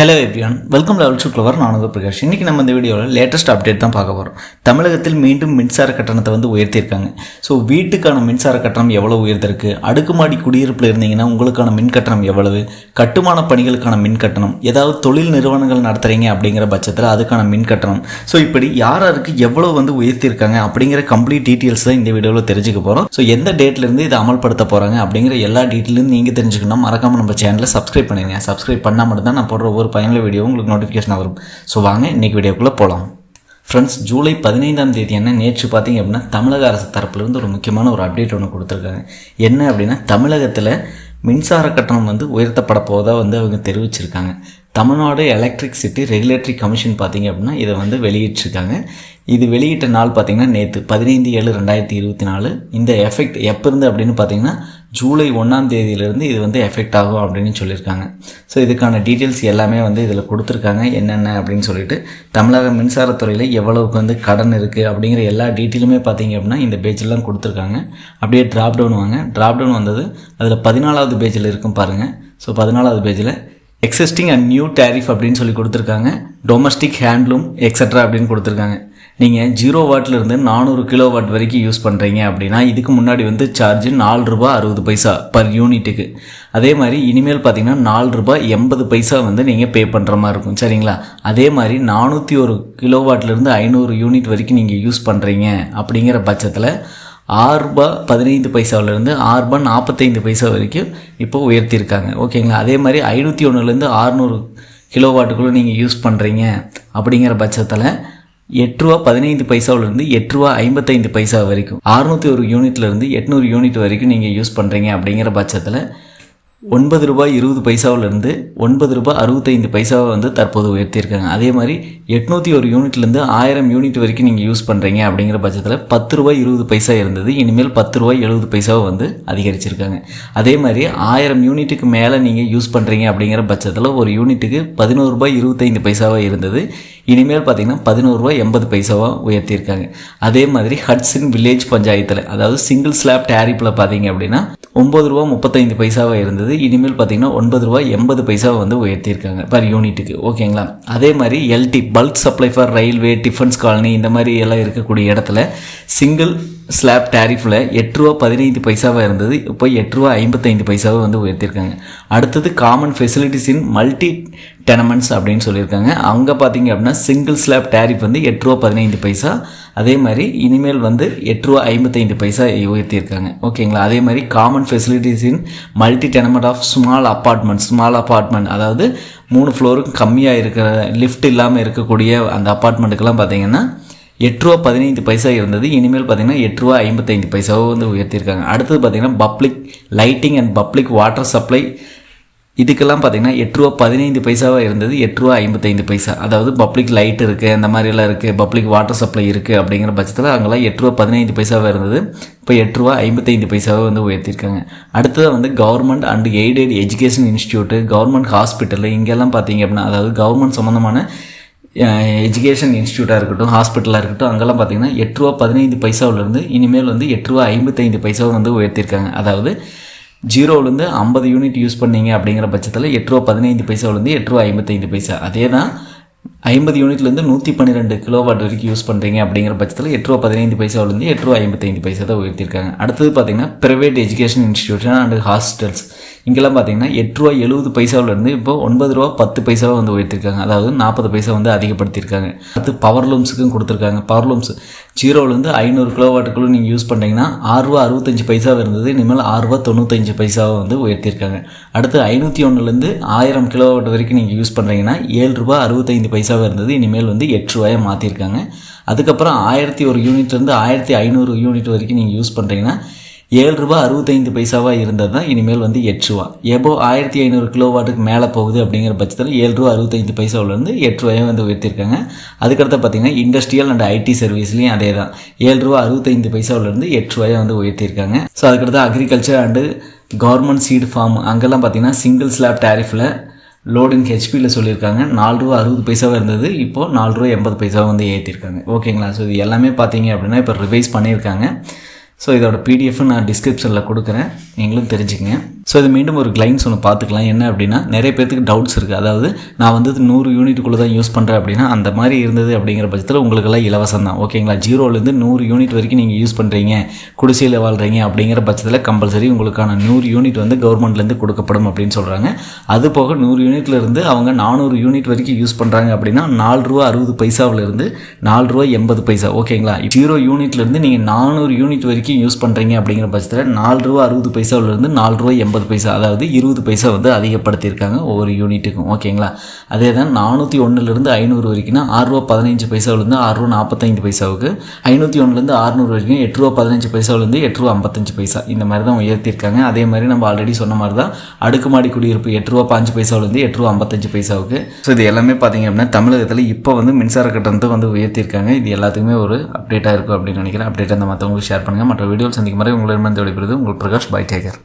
Hello everyone welcome level to clever Prakash. இன்றைக்கி நம்ம இந்த வீடியோவில் லேட்டஸ்ட் அப்டேட் தான் பார்க்க போகிறோம் தமிழகத்தில் மீண்டும் மின்சார கட்டணத்தை வந்து உயர்த்தியிருக்காங்க. ஸோ வீட்டுக்கான மின்சார கட்டணம் எவ்வளோ உயர்ந்திருக்கு? அடுக்குமாடி குடியிருப்பில் இருந்தீங்கன்னா உங்களுக்கான மின் கட்டணம் எவ்வளவு? கட்டுமான பணிகளுக்கான மின் கட்டணம்? ஏதாவது தொழில் நிறுவனங்கள் நடத்துகிறீங்க அப்படிங்கிற பட்சத்தில் அதுக்கான மின் கட்டணம். ஸோ இப்படி யார் யாருக்கு எவ்வளோ வந்து உயர்த்தியிருக்காங்க அப்படிங்கிற கம்ப்ளீட் டீட்டெயில்ஸ் தான் இந்த வீடியோவில் தெரிஞ்சுக்க போகிறோம் ஸோ எந்த டேட்லேருந்து இதை அமல்படுத்த போகிறாங்க அப்படிங்கிற எல்லா டீட்டெயிலும் நீங்கள் தெரிஞ்சுக்கணும். மறக்காமல் நம்ம சேனலை சப்ஸ்கிரைப் பண்ணிடுங்க சப்ஸ்கிரைப் பண்ணால் மட்டும் தான் நான் போடுற ஒவ்வொரு பயனுள்ள வீடியோ உங்களுக்கு நோட்டிஃபிகேஷன் வரும். ஸோ வாங்க இன்றைக்கி வீடியோக்குள்ளே போகலாம் ஃப்ரெண்ட்ஸ் ஜூலை பதினைந்தாம் தேதி என்ன? நேற்று பார்த்தீங்க அப்படின்னா தமிழக அரசு தரப்புலேருந்து ஒரு முக்கியமான ஒரு அப்டேட் ஒன்று கொடுத்துருக்காங்க. என்ன அப்படின்னா தமிழகத்தில் மின்சார கட்டணம் வந்து உயர்த்தப்பட போதாக வந்து அவங்க தெரிவிச்சிருக்காங்க. தமிழ்நாடு எலக்ட்ரிக்சிட்டி ரெகுலேட்டரி கமிஷன் பார்த்தீங்க அப்படின்னா இதை வந்து வெளியிட்டிருக்காங்க. இது வெளியிட்ட நாள் பார்த்தீங்கன்னா நேற்று பதினைந்து ஏழு ரெண்டாயிரத்தி இருபத்தி நாலு. இந்த எஃபெக்ட் எப்போ இருந்து அப்படின்னு பார்த்தீங்கன்னா ஜூலை ஒன்றாம் தேதியிலேருந்து இது வந்து எஃபெக்ட் ஆகும் அப்படின்னு சொல்லியிருக்காங்க. ஸோ இதுக்கான டீட்டெயில்ஸ் எல்லாமே வந்து இதில் கொடுத்துருக்காங்க. என்னென்ன அப்படின்னு சொல்லிட்டு தமிழக மின்சாரத்துறையில் எவ்வளவுக்கு வந்து கடன் இருக்குது அப்படிங்கிற எல்லா டீட்டெயிலுமே பார்த்தீங்க அப்படின்னா இந்த பேஜ்லாம் கொடுத்துருக்காங்க. அப்படியே ட்ராப் டவுன் வாங்க. ட்ராப் டவுன் வந்தது அதில் பதினாலாவது பேஜில் இருக்கும் பாருங்கள் ஸோ பதினாலாவது பேஜில் எக்ஸிஸ்டிங் அண்ட் நியூ டேரிஃப் அப்படின்னு சொல்லி கொடுத்துருக்காங்க. டொமஸ்டிக் ஹேண்ட்லூம் எக்ஸட்ரா அப்படின்னு கொடுத்துருக்காங்க. நீங்கள் ஜீரோ வாட்லேருந்து நானூறு கிலோ வாட் வரைக்கும் யூஸ் பண்ணுறீங்க அப்படின்னா இதுக்கு முன்னாடி வந்து சார்ஜ் நாலு ரூபா அறுபது பைசா பர் யூனிட்டுக்கு அதே மாதிரி இனிமேல் பார்த்தீங்கன்னா நாலு ரூபாய் எண்பது பைசா வந்து நீங்கள் பே பண்ணுற மாதிரி இருக்கும். சரிங்களா? அதே மாதிரி நானூற்றி ஒரு கிலோ வாட்லேருந்து ஐநூறு யூனிட் வரைக்கும் நீங்கள் யூஸ் பண்ணுறீங்க அப்படிங்கிற பட்சத்தில் ஆறுரூபா பதினைந்து பைசாவிலேருந்து ஆறுரூபா நாற்பத்தைந்து பைசா வரைக்கும் இப்போ உயர்த்தியிருக்காங்க. ஓகேங்களா? அதே மாதிரி ஐநூற்றி ஒன்றுலேருந்து ஆறுநூறு கிலோ வாட்டுக்குள்ளே நீங்கள் யூஸ் பண்ணுறீங்க அப்படிங்கிற பட்சத்தில் எட்டு ரூபா பதினைந்து பைசாவிலேருந்து எட்டு ரூபா ஐம்பத்தைந்து பைசா வரைக்கும் அறுநூற்றி ஒரு யூனிட்லேருந்து எட்நூறு யூனிட் வரைக்கும் நீங்கள் யூஸ் பண்ணுறீங்க அப்படிங்கிற பட்சத்தில் ஒன்பது ரூபாய் இருபது பைசாவிலேருந்து ஒன்பது ரூபாய் அறுபத்தைந்து பைசாவை வந்து தற்போது உயர்த்தியிருக்காங்க. அதே மாதிரி எட்நூற்றி ஒரு யூனிட்லேருந்து ஆயிரம் யூனிட் வரைக்கும் நீங்கள் யூஸ் பண்ணுறீங்க அப்படிங்கிற பட்சத்தில் பத்து ரூபாய் இருபது பைசா இருந்தது. இனிமேல் பத்து ரூபாய் எழுபது பைசாவை வந்து அதிகரிச்சிருக்காங்க. அதே மாதிரி ஆயிரம் யூனிட்டுக்கு மேலே நீங்கள் யூஸ் பண்ணுறீங்க அப்படிங்கிற பட்சத்தில் ஒரு யூனிட்டுக்கு பதினோரு ரூபாய் இருபத்தைந்து பைசாவாக இருந்தது. இனிமேல் பார்த்தீங்கன்னா பதினோரு ரூபாய் எண்பது பைசாவாக உயர்த்தியிருக்காங்க. அதே மாதிரி ஹட்ஸின் வில்லேஜ் பஞ்சாயத்தில் அதாவது சிங்கிள் ஸ்லாப் டேரிப்பில் பார்த்தீங்க அப்படின்னா ஒம்பது ரூபா முப்பத்தைந்து பைசாவாக இருந்தது. இனிமேல் பார்த்தீங்கன்னா ஒன்பது ரூபா எண்பது பைசாவை வந்து உயர்த்தியிருக்காங்க பர் யூனிட்டுக்கு ஓகேங்களா? அதே மாதிரி LT bulk supply for railway defence colony இந்த மாதிரி எல்லாம் இருக்கக்கூடிய இடத்துல சிங்கிள் ஸ்லாப் டேரிஃபில் எட்டு ரூபா பதினைந்து பைசாவாக இருந்தது. இப்போ எட்டு ரூபா ஐம்பத்தைந்து பைசாவை வந்து உயர்த்தியிருக்காங்க. அடுத்தது common facilities in multi tenements அப்படின்னு சொல்லியிருக்காங்க. அங்கே பார்த்தீங்க அப்படின்னா சிங்கிள் ஸ்லாப் டேரிஃப் வந்து எட்டு ரூபா பதினைந்து பைசா அதே மாதிரி இனிமேல் வந்து எட்டு ரூபா ஐம்பத்தைந்து பைசா உயர்த்தியிருக்காங்க. ஓகேங்களா? அதே மாதிரி common facilities in multi tenement of small apartment small apartment அதாவது மூணு ஃப்ளோருக்கு கம்மியாக இருக்கிற லிஃப்ட் இல்லாமல் இருக்கக்கூடிய அந்த அப்பார்ட்மெண்ட்டுக்கெல்லாம் பார்த்தீங்கன்னா எட்டு ரூபா பதினைந்து பைசா இருந்தது. இனிமேல் பார்த்தீங்கன்னா எட்டு ரூபா ஐம்பத்தைந்து பைசாவோ வந்து உயர்த்தியிருக்காங்க. அடுத்தது பார்த்தீங்கன்னா public lighting and public water supply இதுக்கெல்லாம் பார்த்தீங்கன்னா எட்டு ரூபா பதினைந்து பைசாவாக இருந்தது எட்டு ரூபா ஐம்பத்தைந்து பைசா. அதாவது பப்ளிக் லைட் இருக்குது அந்த மாதிரிலாம் இருக்குது பப்ளிக் வாட்டர் சப்ளை இருக்குது அப்படிங்கிற பட்சத்தில் அங்கெல்லாம் எட்டு ரூபா பதினைந்து பைசாவாக இருந்தது. இப்போ எட்டு ரூபா ஐம்பத்தைந்து பைசாவை வந்து உயர்த்திருக்காங்க. அடுத்தது வந்து government and aided education institute government hospital இங்கெல்லாம் பார்த்தீங்க அப்படின்னா அதாவது கவர்மெண்ட் சம்மந்தமான எஜுகேஷன் இன்ஸ்டியூட்டாக இருக்கட்டும் ஹாஸ்பிட்டலாக இருக்கட்டும் அங்கெல்லாம் பார்த்தீங்கன்னா எட்டு ரூபா பதினைந்து பைசாவிலேருந்து இனிமேல் வந்து எட்டு ரூபா ஐம்பத்தைந்து பைசாவை வந்து உயர்த்திருக்காங்க. அதாவது ஜீரோவிலேருந்து ஐம்பது யூனிட் யூஸ் பண்ணீங்க அப்படிங்கிற பட்சத்தில் எட்டு ரூபா பதினைந்து பைசாவிலேருந்து எட்டு ரூபா ஐம்பத்தைந்து பைசா. அதே தான் ஐம்பது யூனிட்லேருந்து நூற்றி பன்னிரெண்டு கிலோவாட் வரைக்கும் யூஸ் பண்ணுறீங்க அப்படிங்கிற பட்சத்தில் எட்டு ரூபா பதினைந்து பைசாவிலேருந்து எட்டு ரூபா ஐம்பத்தைந்து பைசா தான் உயர்த்திருக்காங்க அடுத்தது பார்த்தீங்கன்னா private education institution and hostels இங்கெல்லாம் பார்த்தீங்கன்னா எட்டு ரூபா எழுபது பைசாவிலேருந்து இப்போ ஒன்பது ரூபா பத்து பைசாவை வந்து உயர்த்திருக்காங்க அதாவது நாற்பது பைசா வந்து அதிகப்படுத்தியிருக்காங்க. அடுத்து பவர் லூம்ஸுக்கும் கொடுத்துருக்காங்க. பவர் லூம்ஸ் ஜீரோலேருந்து ஐநூறு கிலோவாட்டுக்குள்ளே நீங்கள் யூஸ் பண்ணிங்கன்னா ஆறுரூவா அறுபத்தஞ்சு பைசாவை இருந்தது. இனிமேல் ஆறுரூவா தொண்ணூத்தஞ்சு பைசாவை வந்து உயர்த்தியிருக்காங்க. அடுத்து ஐநூற்றி ஒன்றுலேருந்து ஆயிரம் கிலோவாட் வரைக்கும் நீங்கள் யூஸ் பண்ணுறீங்கன்னா ஏழு ரூபா அறுபத்தைந்து பைசாவாக இருந்தது. இனிமேல் வந்து எட்டு ரூபாயை மாற்றிருக்காங்க அதுக்கப்புறம் ஆயிரத்தி ஒரு யூனிட்லேருந்து ஆயிரத்தி ஐநூறு யூனிட் வரைக்கும் நீங்கள் யூஸ் பண்ணுறீங்கன்னா ஏழு ரூபா அறுபத்தைந்து பைசாவாக இருந்தது தான் இனிமேல் வந்து எட்டு ரூபா. எபோ ஆயிரத்தி ஐநூறு கிலோ வாட்டுக்கு மேலே போகுது அப்படிங்கிற பட்சத்தில் ஏழு ரூபா அறுபத்தைந்து பைசாவிலேருந்து எட்டு ரூபாயும் வந்து உயர்த்திருக்காங்க. அதுக்கடுத்து பார்த்தீங்கன்னா இண்டஸ்ட்ரியல் அண்ட் ஐடி சர்வீஸ்லேயும் அதே தான் ஏழு ரூபா அறுபத்தைந்து பைசாவிலேருந்து எட்டு ரூபாயை வந்து உயர்த்தியிருக்காங்க ஸோ அதுக்கடுத்து agriculture and government seed farm அங்கெல்லாம் பார்த்தீங்கன்னா சிங்கிள் ஸ்லாப் டேரிஃபில் லோடிங் ஹெச்பியில் சொல்லியிருக்காங்க. நாலு ரூபா அறுபது பைசாவாக இருந்தது இப்போது நாலு ரூபா எண்பது பைசாவை வந்து ஏற்றிருக்காங்க ஓகேங்களா ஸோ இது எல்லாமே பார்த்தீங்க அப்படின்னா இப்போ ரிவைஸ் பண்ணியிருக்காங்க. ஸோ இதோட பிடிஎஃப் நான் டிஸ்கிரிப்ஷனில் கொடுக்குறேன். நீங்களும் தெரிஞ்சுக்கங்க. ஸோ இது மீண்டும் ஒரு கிளைன்ஸ் ஒன்று பார்த்துக்கலாம். என்ன அப்படின்னா நிறைய பேர்த்துக்கு டவுட்ஸ் இருக்குது அதாவது நான் வந்து நூறு யூனிட்டுக்குள்ளே தான் யூஸ் பண்ணுறேன் அப்படின்னா அந்த மாதிரி இருந்தது அப்படிங்கிற பட்சத்தில் உங்களுக்கெல்லாம் இலவசம் தான். ஓகேங்களா ஜீரோலேருந்து நூறு யூனிட் வரைக்கும் நீங்கள் யூஸ் பண்ணுறீங்க குடிசையில் வாழ்கிறீங்க அப்படிங்கிற பட்சத்தில் கம்பல்சரி உங்களுக்கான நூறு யூனிட் வந்து கவர்மெண்ட்லேருந்து கொடுக்கப்படும் அப்படின்னு சொல்கிறாங்க அது போக நூறு யூனிட்லேருந்து அவங்க நானூறு யூனிட் வரைக்கும் யூஸ் பண்ணுறாங்க அப்படின்னா நாலு ரூபா அறுபது பைசாவிலேருந்து நாலு ரூபா எண்பது பைசா. ஓகேங்களா ஜீரோ யூனிட்லேருந்து நீங்கள் நானூறு யூனிட் வரைக்கும் யூஸ் பண்ணுறீங்க அப்படிங்கிற பட்சத்தில் நாலு ரூபா அறுபது பைசாவிலேருந்து நாலு ரூபா எண்பது பைசா அதாவது இருபது பைசா வந்து அதிகப்படுத்தியிருக்காங்க ஒவ்வொரு யூனிட்டுக்கும். ஓகேங்களா? அதே தான் நானூற்றி ஒன்றுலேருந்து ஐநூறு வரைக்கும்னா ஆறுரூவா பதினஞ்சு பைசாவிலேருந்து ஆறுரூவா நாற்பத்தைந்து பைசாவுக்கு ஐநூற்றி ஒன்றுலேருந்து ஆறுநூறு வரைக்கும் எட்டு பதினஞ்சு பைசாவிலேருந்து எட்ரூவா ஐம்பத்தஞ்சு பைசா. இந்த மாதிரி தான் உயர்த்தியிருக்காங்க. அதே மாதிரி நம்ம ஆல்ரெடி சொன்ன மாதிரி தான் அடுக்குமாடி குடியிருப்பு எட்ரூவா பாஞ்சு பைசாவிலேருந்து எட்ரூவா ஐம்பத்தஞ்சு பைசாவுக்கு. ஸோ இது எல்லாமே பார்த்தீங்க அப்படின்னா தமிழகத்தில் இப்போ வந்து மின்சார கட்டணத்தை வந்து உயர்த்தியிருக்காங்க. இது எல்லாத்துக்குமே ஒரு அப்டேட்டாக இருக்கும் அப்படின்னு நினைக்கிறேன். அப்டேட் அந்த மற்றவங்களுக்கு ஷேர் பண்ணுங்கள் மற்ற வீடியோ சந்திக்கும் மாதிரி உங்களிடமிருந்து விடைபெறுது உங்கள் பிரகாஷ் பை டேக்கர்